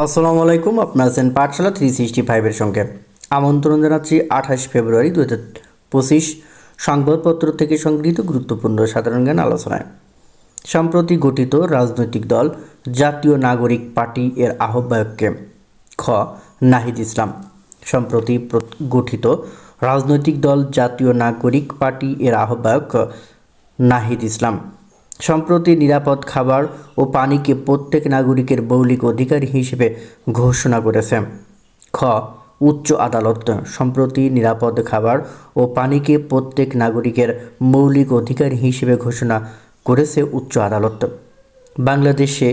আসসালামু আলাইকুম, আপনার আছেন পাঠশালা থ্রি সিক্সটি ফাইভের সঙ্গে। আমন্ত্রণ জানাচ্ছি আঠাশ ফেব্রুয়ারি দু হাজার পঁচিশ সংবাদপত্র থেকে সংগৃহীত গুরুত্বপূর্ণ সাধারণ জ্ঞান আলোচনায়। সম্প্রতি গঠিত রাজনৈতিক দল জাতীয় নাগরিক পার্টি এর আহ্বায়ককে খ, নাহিদ ইসলাম। সম্প্রতি প্র- গঠিত রাজনৈতিক দল জাতীয় নাগরিক পার্টি এর আহ্বায়ক নাহিদ ইসলাম। সম্প্রতি নিরাপদ খাবার ও পানিকে প্রত্যেক নাগরিকের মৌলিক অধিকার হিসেবে ঘোষণা করেছে। খ, উচ্চ আদালত সম্প্রতি নিরাপদ খাবার ও পানিকে প্রত্যেক নাগরিকের মৌলিক অধিকার হিসেবে ঘোষণা করেছে উচ্চ আদালত। বাংলাদেশে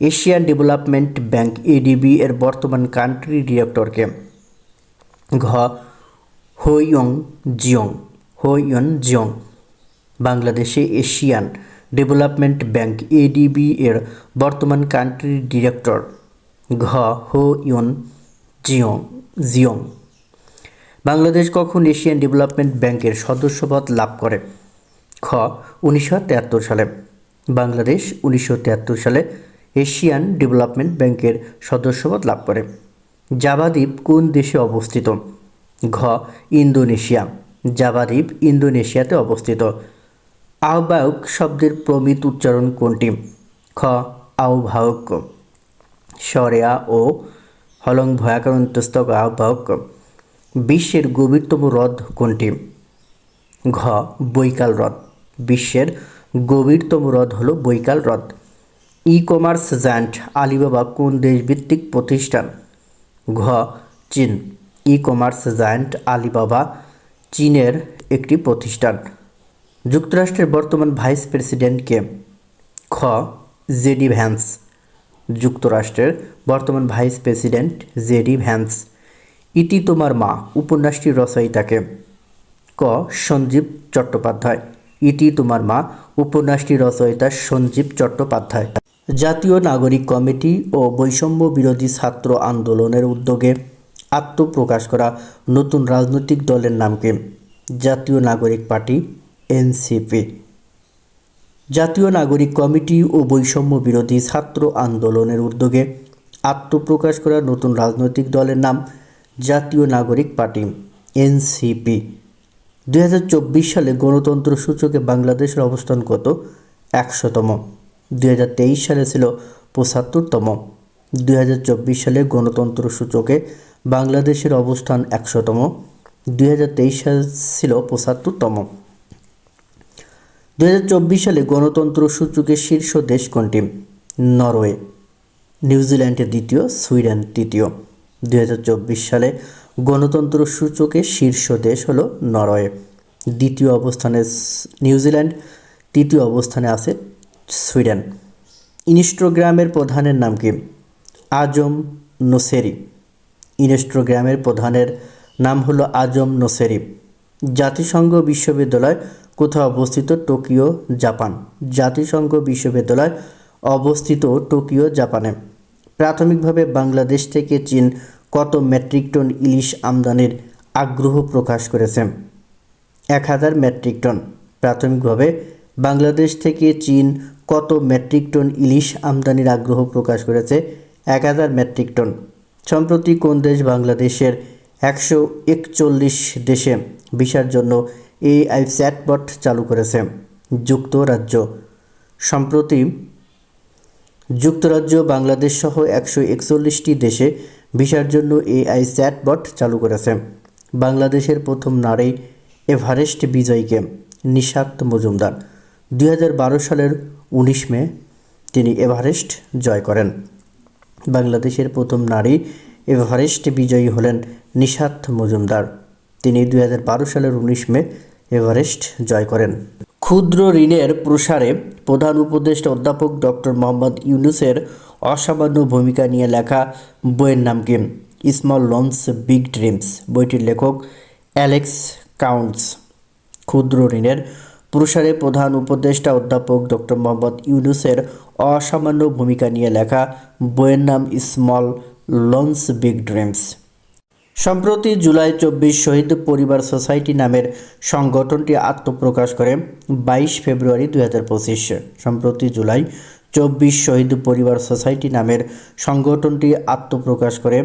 এশিয়ান ডেভেলপমেন্ট ব্যাংক এডিবি এর বর্তমান কান্ট্রি ডিরেক্টরকে। ঘ, হোইয়ং জিয়ং, হোইয়ন জিয়ং, বাংলাদেশে এশিয়ান ডেভেলপমেন্ট ব্যাংক এডিবি এর বর্তমান কান্ট্রি ডিরেক্টর ঘ হো ইয়ন জিয়ং জিয়ং। বাংলাদেশ কখন এশিয়ান ডেভেলপমেন্ট ব্যাংকের সদস্যপদ লাভ করে? খ, উনিশশো সালে। বাংলাদেশ উনিশশো সালে এশিয়ান ডেভেলপমেন্ট ব্যাংকের সদস্যপদ লাভ করে। জাভা দ্বীপ কোন দেশে অবস্থিত? ঘ, ইন্দোনেশিয়া। জাভা দ্বীপ ইন্দোনেশিয়াতে অবস্থিত। আহ্বায়ক শব্দের প্রমিত উচ্চারণ কোনটি? খ, আহ্বায়ক। সরেয়া ও হলং ভয়াকারন্তস্তক আহ্বায়ক। বিশ্বের গভীরতম হ্রদ কোনটি? ঘ, বৈকাল হ্রদ। বিশ্বের গভীরতম হ্রদ হলো বৈকাল হ্রদ। ই কমার্স জায়ান্ট আলিবাবা কোন দেশভিত্তিক প্রতিষ্ঠান? ঘ, চীন। ই কমার্স জায়ান্ট আলিবাবা, চীনের একটি প্রতিষ্ঠান। যুক্তরাষ্ট্রের বর্তমান ভাইস প্রেসিডেন্টকে খ. JD Vance. যুক্তরাষ্ট্রের বর্তমান ভাইস প্রেসিডেন্ট জেডি ভ্যান্স। ইতি তোমার মা উপন্যাসটির রচয়িতাকে। ক. সঞ্জীব চট্টোপাধ্যায়। ইতি তোমার মা, উপন্যাসটি রচয়িতা সঞ্জীব চট্টোপাধ্যায়। জাতীয় নাগরিক কমিটি ও বৈষম্য বিরোধী ছাত্র আন্দোলনের উদ্যোগে আত্মপ্রকাশ করা নতুন রাজনৈতিক দলের নামকে। জাতীয় নাগরিক পার্টি এনসিপি। জাতীয় নাগরিক কমিটি ও বৈষম্য বিরোধী ছাত্র আন্দোলনের উদ্যোগে আত্মপ্রকাশ করা নতুন রাজনৈতিক দলের নাম জাতীয় নাগরিক পার্টি, এনসিপি। দুই হাজার চব্বিশ সালে গণতন্ত্র সূচকে বাংলাদেশের অবস্থান কত? একশোতম। দুই হাজার তেইশ সালে ছিল পঁচাত্তরতম। দুই হাজার চব্বিশ সালে গণতন্ত্র সূচকে বাংলাদেশের অবস্থান একশোতম। দুই সাল ছিল পঁচাত্তরতম। দু হাজার চব্বিশ সালে গণতন্ত্র সূচকে শীর্ষ দেশ কোনটি? নরওয়ে। নিউজিল্যান্ডের দ্বিতীয়, সুইডেন তৃতীয়। দু হাজার চব্বিশ সালে গণতন্ত্র সূচকে শীর্ষ দেশ হলো নরওয়ে। দ্বিতীয় অবস্থানে নিউজিল্যান্ড তৃতীয় অবস্থানে আছে সুইডেন। ইনস্টোগ্রামের প্রধানের নাম কি? আজম নোসেরি। ইনস্টোগ্রামের প্রধানের নাম হলো আজম নোসেরি। জাতিসংঘ বিশ্ববিদ্যালয় কোথাও অবস্থিত টোকিও, জাপান। জাতিসংঘ বিশ্ববিদ্যালয় অবস্থিত টোকিও, জাপানে। প্রাথমিকভাবে বাংলাদেশ থেকে চীন কত মেট্রিক টন ইলিশ আমদানির আগ্রহ প্রকাশ করেছে? এক হাজার মেট্রিক টন। প্রাথমিকভাবে বাংলাদেশ থেকে চীন কত মেট্রিক টন ইলিশ আমদানির আগ্রহ প্রকাশ করেছে? এক হাজার মেট্রিক টন। সম্প্রতি কোন দেশ বাংলাদেশের একশো একচল্লিশ দেশে ভিসার জন্য এআই চ্যাটবট চালু করেছে। যুক্তরাজ্য। সম্প্রতি যুক্তরাজ্য, বাংলাদেশ সহ একশো একচল্লিশটি দেশে ভিসার জন্য এআই চ্যাটবট চালু করেছে। বাংলাদেশের প্রথম নারী এভারেস্ট বিজয়ীকে নিশাত মজুমদার। দুই হাজার বারো সালের উনিশ মে তিনি এভারেস্ট জয় করেন। বাংলাদেশের প্রথম নারী এভারেস্ট বিজয়ী হলেন নিশাত মজুমদার। তিনি দুই হাজার বারো সালের উনিশ মে এভারেস্ট জয় করেন। ক্ষুদ্র ঋণের প্রসারে প্রধান উপদেষ্টা অধ্যাপক ডক্টর মোহাম্মদ ইউনুসের অসামান্য ভূমিকা নিয়ে লেখা বইয়ের নাম কি? Small launch, big dreams. বইটির লেখক অ্যালেক্স কাউন্টস। ক্ষুদ্র ঋণের প্রসারে প্রধান উপদেষ্টা অধ্যাপক ডক্টর মোহাম্মদ ইউনুসের অসামান্য ভূমিকা নিয়ে লেখা বইয়ের নাম স্মল লঞ্চ, বিগ ড্রিমস। সম্প্রতি জুলাই চব্বিশ শহীদ পরিবার সোসাইটি নামের সংগঠনটি আত্মপ্রকাশ করে বাইশ ফেব্রুয়ারি দুই হাজার পঁচিশ। সম্প্রতি জুলাই চব্বিশ শহীদ পরিবার সোসাইটি নামের সংগঠনটি আত্মপ্রকাশ করে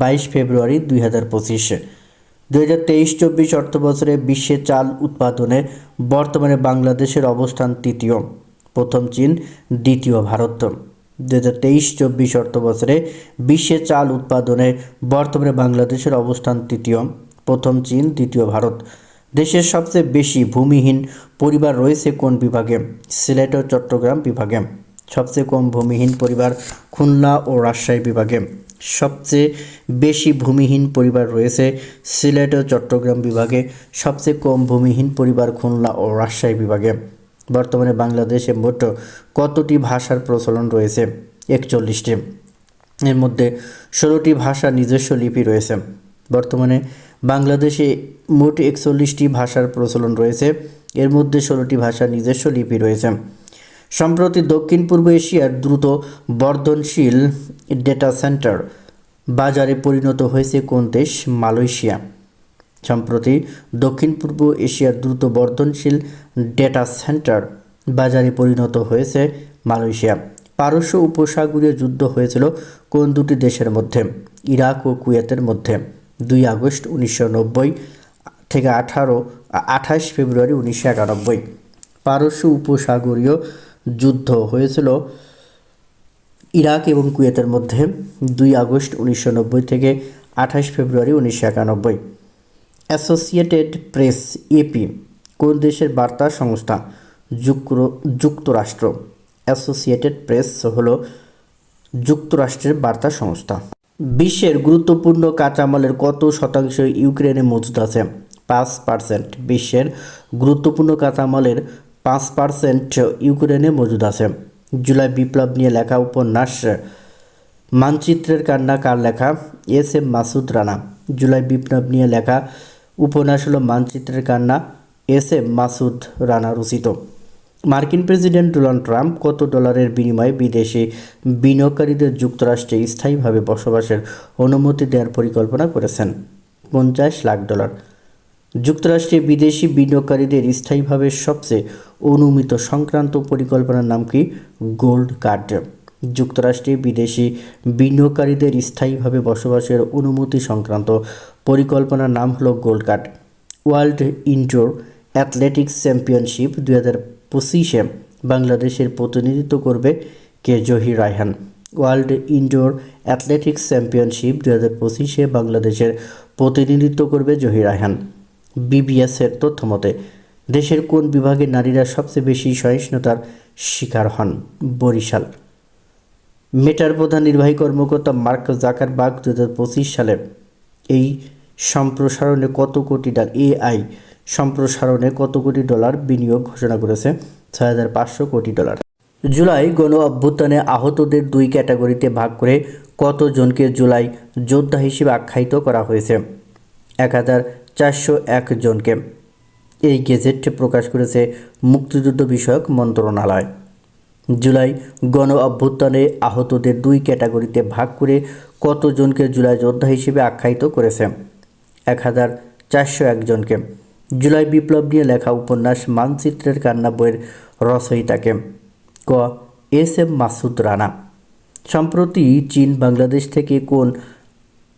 বাইশ ফেব্রুয়ারি দুই হাজার পঁচিশে। দুই হাজার তেইশ চব্বিশ অর্থ বছরে বিশ্বে চাল উৎপাদনে বর্তমানে বাংলাদেশের অবস্থান তৃতীয়, প্রথম চীন, দ্বিতীয় ভারত। দু হাজার তেইশ চব্বিশ অর্থ বছরে বিশ্বে চাল উৎপাদনে বর্তমানে বাংলাদেশের অবস্থান তৃতীয়, প্রথম চীন দ্বিতীয় ভারত। দেশের সবচেয়ে বেশি ভূমিহীন পরিবার রয়েছে কোন বিভাগে? সিলেট ও চট্টগ্রাম বিভাগে। সবচেয়ে কম ভূমিহীন পরিবার খুলনা ও রাজশাহী বিভাগে। সবচেয়ে বেশি ভূমিহীন পরিবার রয়েছে সিলেট ও চট্টগ্রাম বিভাগে। সবচেয়ে কম ভূমিহীন পরিবার খুলনা ও রাজশাহী বিভাগে। বর্তমানে বাংলাদেশে মোট কতটি ভাষার প্রচলন রয়েছে? একচল্লিশটি। এর মধ্যে ষোলোটি ভাষা নিজস্ব লিপি রয়েছে। বর্তমানে বাংলাদেশে মোট একচল্লিশটি ভাষার প্রচলন রয়েছে। এর মধ্যে ষোলোটি ভাষা নিজস্ব লিপি রয়েছে। সম্প্রতি দক্ষিণ পূর্ব এশিয়ার দ্রুত বর্ধনশীল ডেটা সেন্টার বাজারে পরিণত হয়েছে কোন দেশ? মালয়েশিয়া। সম্প্রতি দক্ষিণ পূর্ব এশিয়ার দ্রুত বর্ধনশীল ডেটা সেন্টার বাজারে পরিণত হয়েছে মালয়েশিয়া। পারস্য উপসাগরীয় যুদ্ধ হয়েছিল কোন দুটি দেশের মধ্যে? ইরাক ও কুয়েতের মধ্যে। দুই আগস্ট উনিশশো নব্বই থেকে আঠারো, আঠাশ ফেব্রুয়ারি উনিশশো একানব্বই। পারস্য উপসাগরীয় যুদ্ধ হয়েছিল ইরাক এবং কুয়েতের মধ্যে। দুই আগস্ট উনিশশো নব্বই থেকে আঠাশ ফেব্রুয়ারি উনিশশো একানব্বই। অ্যাসোসিয়েটেড প্রেস এপি কোন দেশের বার্তা সংস্থা যুক্তরাষ্ট্র। অ্যাসোসিয়েটেড প্রেস হল যুক্তরাষ্ট্রের বার্তা সংস্থা। বিশ্বের গুরুত্বপূর্ণ কাঁচামালের কত শতাংশ ইউক্রেনে মজুদ আছে? পাঁচ পার্সেন্ট। বিশ্বের গুরুত্বপূর্ণ কাঁচামালের পাঁচ পার্সেন্ট ইউক্রেনে মজুদ আছে। জুলাই বিপ্লব নিয়ে লেখা উপন্যাস, মানচিত্রের কান্না কার লেখা? S M Masud Rana. July বিপ্লব নিয়ে লেখা উপন্যাস হলো মানচিত্রের কান্না এস এম মাসুদ রানা রচিত। মার্কিন প্রেসিডেন্ট ডোনাল্ড ট্রাম্প কত ডলারের বিনিময়ে বিদেশি বিনিয়োগকারীদের যুক্তরাষ্ট্রে স্থায়ীভাবে বসবাসের অনুমতি দেওয়ার পরিকল্পনা করেছেন? পঞ্চাশ লাখ ডলার। যুক্তরাষ্ট্রে বিদেশি বিনিয়োগকারীদের স্থায়ীভাবে সবচেয়ে অনুমিত সংক্রান্ত পরিকল্পনার নাম কি? Gold card. যুক্তরাষ্ট্রে বিদেশি বিনিয়োগকারীদের স্থায়ীভাবে বসবাসের অনুমতি সংক্রান্ত পরিকল্পনার নাম হলো gold card. World indoor athletics championship দু হাজার পঁচিশে বাংলাদেশের প্রতিনিধিত্ব করবে কে? Zahir Raihan. World indoor athletics championship দু হাজার পঁচিশে বাংলাদেশের প্রতিনিধিত্ব করবে জহির রায়হান। বিবিএসের তথ্য মতে, দেশের কোন বিভাগে নারীরা সবচেয়ে বেশি সহিষ্ণুতার শিকার হন? বরিশাল। মেটার প্রধান নির্বাহী কর্মকর্তা মার্ক জাকারবার্গ দু হাজার পঁচিশ সালে এই সম্প্রসারণে কত কোটি ডলার, এআই সম্প্রসারণে কত কোটি ডলার বিনিয়োগ ঘোষণা করেছে? ছয় হাজার পাঁচশো কোটি ডলার। জুলাই গণ অভ্যুত্থানে আহতদের দুই ক্যাটাগরিতে ভাগ করে কতজনকে জুলাই যোদ্ধা হিসেবে আখ্যায়িত করা হয়েছে? এক হাজার চারশো এক জনকে। এই গেজেট প্রকাশ করেছে মুক্তিযুদ্ধ বিষয়ক মন্ত্রণালয়। জুলাই গণ অভ্যুত্থানে আহতদের দুই ক্যাটাগরিতে ভাগ করে কতজনকে জুলাই যোদ্ধা হিসেবে আখ্যায়িত করেছে? এক হাজার চারশো একজনকে জুলাই বিপ্লব নিয়ে লেখা উপন্যাস মানচিত্রের কান্না বইয়ের রচয়িতাকে। ক, এস এম মাসুদ রানা। সম্প্রতি চীন বাংলাদেশ থেকে কোন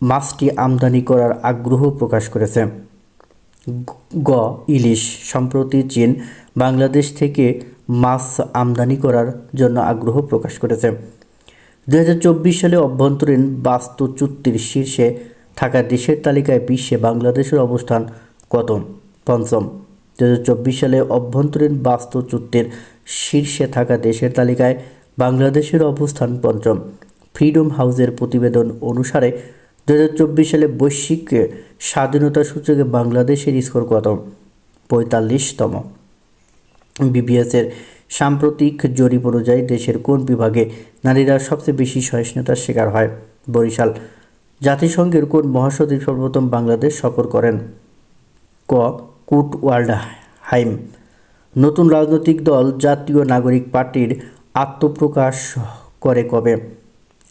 মাছটি আমদানি করার আগ্রহ প্রকাশ করেছে? গ, ইলিশ। সম্প্রতি চীন বাংলাদেশ থেকে মাছ আমদানি করার জন্য আগ্রহ প্রকাশ করেছে। দু হাজার চব্বিশ সালে অভ্যন্তরীণ বাস্তু চুক্তির শীর্ষে থাকা দেশের তালিকায় বিশ্বে বাংলাদেশের অবস্থান কত? পঞ্চম। দু হাজার চব্বিশ সালে অভ্যন্তরীণ বাস্তু চুক্তির শীর্ষে থাকা দেশের তালিকায় বাংলাদেশের অবস্থান পঞ্চম। ফ্রিডম হাউসের প্রতিবেদন অনুসারে দু হাজার চব্বিশ সালে বৈশ্বিক স্বাধীনতা সূচকে বাংলাদেশের স্কোর কত? পঁয়তাল্লিশতম। বিবিএসের সাম্প্রতিক জরিপ অনুযায়ী দেশের কোন বিভাগে নারীরা সবচেয়ে বেশি সহিষ্ণুতার শিকার হয়? বরিশাল। জাতিসংঘের কোন মহাসচিব সর্বপ্রথম বাংলাদেশ সফর করেন? ক. কুট ওয়ার্ল্ড হাইম। নতুন রাজনৈতিক দল জাতীয় নাগরিক পার্টির আত্মপ্রকাশ করে কবে?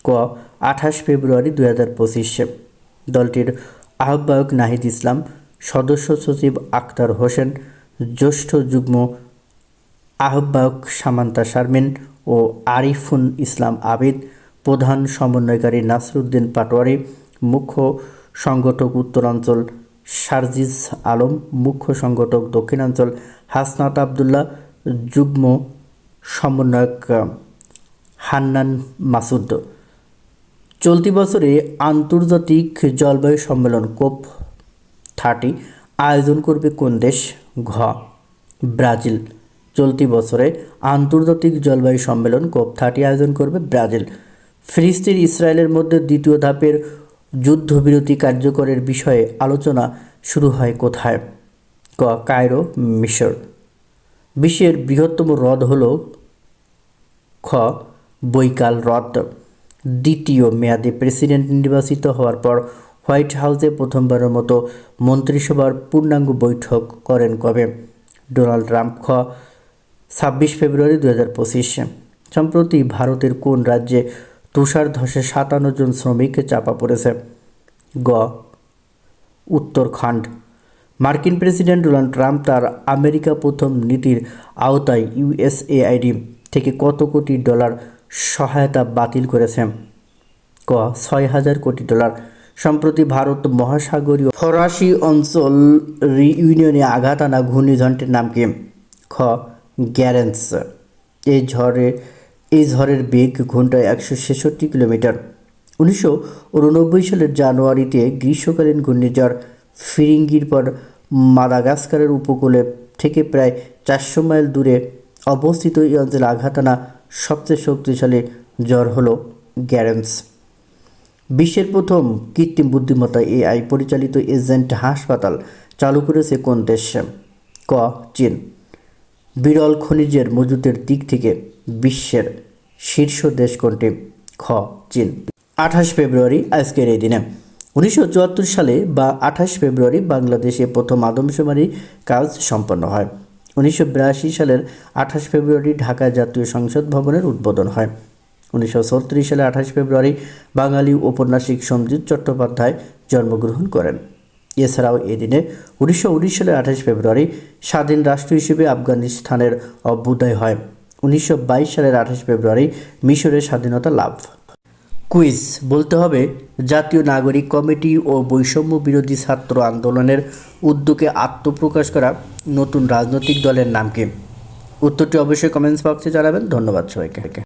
ক. আঠাশ ফেব্রুয়ারি দুই হাজার পঁচিশে। দলটির আহ্বায়ক নাহিদ ইসলাম, সদস্য সচিব আক্তার হোসেন, জ্যেষ্ঠ যুগ্ম আহ্বায়ক সামান্তা শারমিন ও আরিফুন ইসলাম আবিদ, প্রধান সমন্বয়কারী নাসরুদ্দিন পাটোয়ারি, মুখ্য সংগঠক উত্তরাঞ্চল সার্জিস আলম, মুখ্য সংগঠক দক্ষিণাঞ্চল হাসনাত আবদুল্লাহ, যুগ্ম সমন্বয়ক হান্নান মাসুদ। চলতি বছরে আন্তর্জাতিক জলবায়ু সম্মেলন কোপ থার্টি আয়োজন করবে কোন দেশ? ঘ. ব্রাজিল। চলতি বছরে আন্তর্জাতিক জলবায়ু সম্মেলন কোপ থার্টি আয়োজন করবে ব্রাজিল। ফিলিস্তিন ইসরায়েলের মধ্যে দ্বিতীয় ধাপের যুদ্ধবিরতি কার্যকরের বিষয়ে আলোচনা শুরু হয় কোথায়? ক, কায়রো মিশর। বিশ্বের বৃহত্তম হ্রদ হল খ, বৈকাল হ্রদ। দ্বিতীয় মেয়াদে প্রেসিডেন্ট নির্বাচিত হওয়ার পর হোয়াইট হাউসে প্রথমবারের মতো মন্ত্রিসভার পূর্ণাঙ্গ বৈঠক করেন কবে? Donald Trump. খ ছাব্বিশ ফেব্রুয়ারি দু হাজার পঁচিশে। সম্প্রতি ভারতের কোন রাজ্যে তুষার ধসে সাতান্ন জন শ্রমিক চাপা পড়েছে? গ. উত্তরখণ্ড। মার্কিন প্রেসিডেন্ট ডোনাল্ড ট্রাম্প তার আমেরিকা প্রথম নীতির আওতায় ইউএসএআইডি থেকে কত কোটি ডলার সহায়তা বাতিল করেছে? ক. ছয় হাজার কোটি ডলার। সম্প্রতি ভারত মহাসাগরীয় ফরাসি অঞ্চল রিইউনিয়নে আঘাত আনা ঘূর্ণিঝড়টির নাম কি? খ. গ্যারেন্স। এই ঝড়ে, এই ঝড়ের বেগ ঘন্টায় একশো ছেষট্টি কিলোমিটার। উনিশশো উননব্বই সালের জানুয়ারিতে গ্রীষ্মকালীন ঘূর্ণিঝড় ফিরিঙ্গির পর মাদাগাস্কারের উপকূলে থেকে প্রায় চারশো মাইল দূরে অবস্থিত এই অঞ্চলে আঘাত আনা সবচেয়ে শক্তিশালী জ্বর হলো গ্যারেন্স। বিশ্বের প্রথম কৃত্রিম বুদ্ধিমত্তা এআই পরিচালিত এজেন্ট হাসপাতাল চালু করেছে কোন দেশ? ক, চীন। বিরল খনিজের মজুদের দিক থেকে বিশ্বের শীর্ষ দেশ কোনটি খ, চীন। আঠাশ ফেব্রুয়ারি, আজকের এই দিনে। উনিশশো চুয়াত্তর সালে বা আঠাশ ফেব্রুয়ারি বাংলাদেশে প্রথম আদমশুমারি কাজ সম্পন্ন হয়। উনিশশো বিরাশি সালের আঠাশ ফেব্রুয়ারি ঢাকা জাতীয় সংসদ ভবনের উদ্বোধন হয়। উনিশশো ছত্রিশ সালে আঠাশ ফেব্রুয়ারি বাঙালি ঔপন্যাসিক সঞ্জিত চট্টোপাধ্যায় জন্মগ্রহণ করেন। এছাড়াও এদিনে উনিশশো উনিশ সালের আঠাশ ফেব্রুয়ারি স্বাধীন রাষ্ট্র হিসেবে আফগানিস্তানের অভ্যুদয় হয়। উনিশশো বাইশ সালের আঠাশ ফেব্রুয়ারি মিশরের স্বাধীনতা লাভ। কুইজ, বলতে হবে, জাতীয় নাগরিক কমিটি ও বৈষম্য বিরোধী ছাত্র আন্দোলনের উদ্যোগে আত্মপ্রকাশ করা নতুন রাজনৈতিক দলের নাম কি উত্তরটি অবশ্যই কমেন্টস বক্সে জানাবেন। ধন্যবাদ সবাইকে।